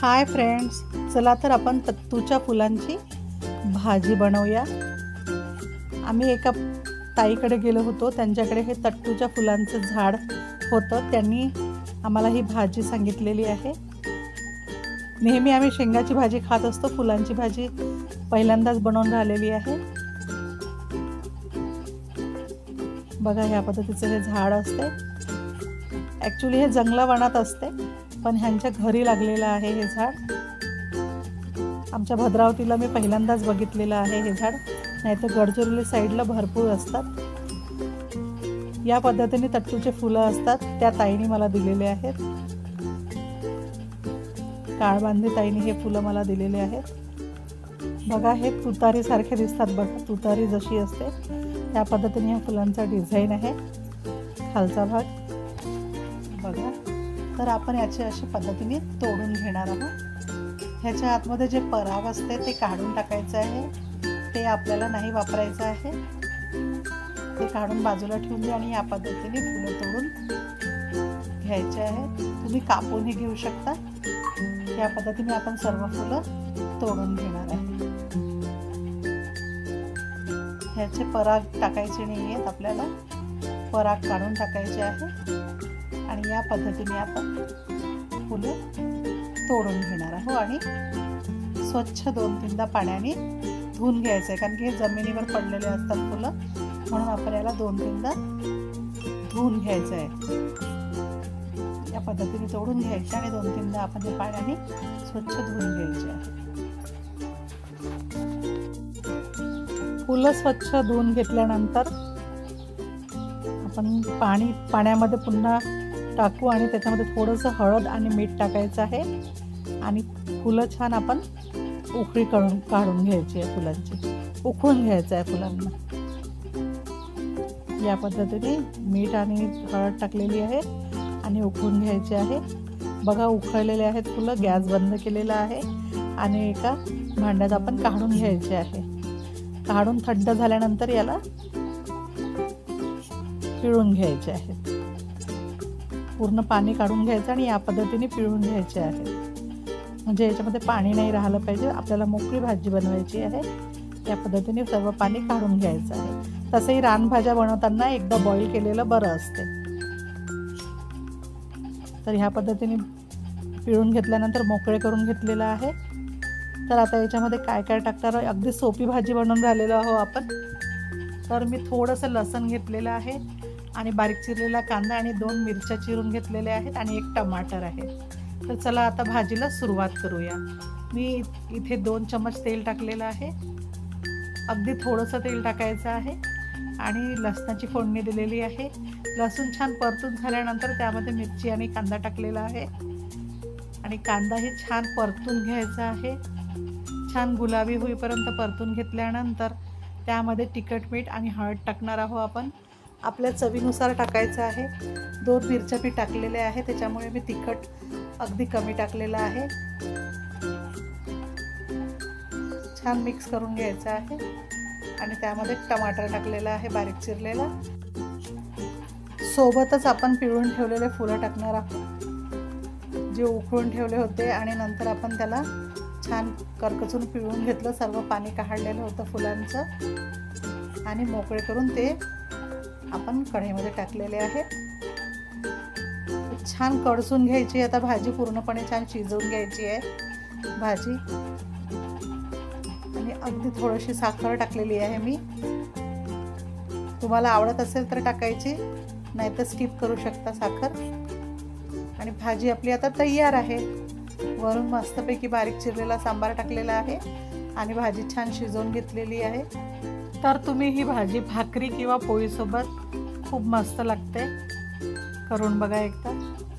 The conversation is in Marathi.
हाय फ्रेंड्स चला तर आपण तत्तूच्या फुलांची भाजी बनवूया. आम्ही एका ताईकडे गेलो होतो त्यांच्याकडे हे तट्टूच्या फुलांचं झाड होतं. त्यांनी आम्हाला ही भाजी सांगितलेली आहे. नेहमी आम्ही शेंगाची भाजी खात असतो फुलांची भाजी पहिल्यांदाच बनवून राहिलेली आहे. बघा ह्या पद्धतीचं हे झाड असते. ॲक्च्युली हे जंगलावनात असते. पण ह्यांच्या घरी लागलेलं आहे हे झाड. आमच्या भद्रावतीला मी पहिल्यांदाच बघितलेलं आहे हे झाड. नाहीतर गडचिरोली साईडला भरपूर असतात. या पद्धतीने तट्टूचे फुलं असतात त्या ताईने मला दिलेले आहेत. काळबांधी ताईने हे फुलं मला दिलेले आहेत. बघा हे तुतारीसारखे दिसतात बघा तुतारी जशी असते त्या पद्धतीने या फुलांचा डिझाईन आहे. खालचा भाग. तर आपण याचे अशा पद्धतीने तोडून घेणार आहोत. ह्याच्या आतमध्ये जे पराग असते ते काढून टाकायचं आहे. ते आपल्याला नाही वापरायचं आहे. ते काढून बाजूला ठेवून द्या आणि या पद्धतीने फुलं तोडून घ्यायचे आहे. तुम्ही कापूनही घेऊ शकता. या पद्धतीने आपण सर्व फुलं तोडून घेणार आहे. ह्याचे पराग टाकायचे नाही आहेत आपल्याला. पराग काढून टाकायचे आहे. आणि या पद्धतीने आपण फुलं तोडून घेणार आहोत आणि स्वच्छ दोन तीनदा पाण्याने धुवून घ्यायचं आहे कारण की हे जमिनीवर पडलेले असतात फुलं म्हणून आपण याला दोन तीनदा धुवून घ्यायचं आहे या पद्धतीने तोडून घ्यायचं आणि दोन तीनदा आपण ते पाण्याने स्वच्छ धुवून घ्यायचे आहे. फुलं स्वच्छ धुवून घेतल्यानंतर आपण पाणी पाण्यामध्ये पुन्हा टाकू आणि त्याच्यामध्ये थोडंसं हळद आणि मीठ टाकायचं आहे. आणि फुलं छान आपण उकळी काढून काढून घ्यायची आहे फुलांची. उकळून घ्यायचं आहे फुलांना. या पद्धतीने मीठ आणि हळद टाकलेली आहे आणि उकळून घ्यायची आहे. बघा उकळलेले आहेत फुलं गॅस बंद केलेला आहे आणि एका भांड्यात आपण काढून घ्यायचे आहे. काढून थंड झाल्यानंतर याला पिळून घ्यायचे आहेत. पूर्ण पाणी काढून घ्यायचं आणि या पद्धतीने पिळून घ्यायचे आहे. म्हणजे याच्यामध्ये पाणी नाही राहिलं पाहिजे आपल्याला मोकळी भाजी बनवायची आहे. या पद्धतीने सर्व पाणी काढून घ्यायचं आहे. तसंही रानभाज्या बनवताना एकदा बॉईल केलेलं बरं असते. तर ह्या पद्धतीने पिळून घेतल्यानंतर मोकळे करून घेतलेलं आहे. तर आता याच्यामध्ये काय काय टाकणार अगदी सोपी भाजी बनवून राहिलेलो आहो आपण. तर मी थोडंसं लसण घेतलेलं आहे. आणि बारीक चिरलेला कांदा आणि दोन मिरच्या चिरून घेतलेल्या आहेत आणि एक टमाटर आहे. तर चला आता भाजीला सुरुवात करूया. मी इथे दोन चमच तेल टाकलेलं आहे. अगदी थोडंसं तेल टाकायचं आहे आणि लसणाची फोडणी दिलेली आहे. लसूण छान परतून झाल्यानंतर त्यामध्ये मिरची आणि कांदा टाकलेला आहे. आणि कांदाही छान परतून घ्यायचा आहे. छान गुलाबी होईपर्यंत परतून घेतल्यानंतर त्यामध्ये तिखट मीठ आणि हळद टाकणार आहोत आपण. आपल्या चवीनुसार टाकायचं आहे. दोन मिरच्या मी टाकलेल्या आहे त्याच्यामुळे मी तिखट अगदी कमी टाकलेलं आहे. छान मिक्स करून घ्यायचं आहे. आणि त्यामध्ये टमाटर टाकलेला आहे बारीक चिरलेला. सोबतच आपण पिळून ठेवलेले फुलं टाकणार आहोत. जे उकळून ठेवले होते आणि नंतर आपण त्याला छान करकचून पिळून घेतलं सर्व पाणी काढलेलं होतं फुलांचं. आणि मोकळे करून ते आपण कढईमध्ये टाकलेले आहे. छान कडसून घ्यायची. आता भाजी पूर्णपणे छान शिजवून घ्यायची आहे. भाजी. आणि अगदी थोडीशी साखर टाकलेली आहे मी. तुम्हाला आवडत असेल तर टाकायची. नाहीतर स्किप करू शकता साखर. आणि भाजी आपली आता तयार आहे. वरून मस्तपैकी बारीक चिरलेला सांबार टाकलेला आहे. आणि भाजी छान शिजवून घेतलेली आहे. तर तुम्ही ही भाजी भाकरी किंवा पोळीसोबत खूप मस्त लागते. करून बघा एकदा.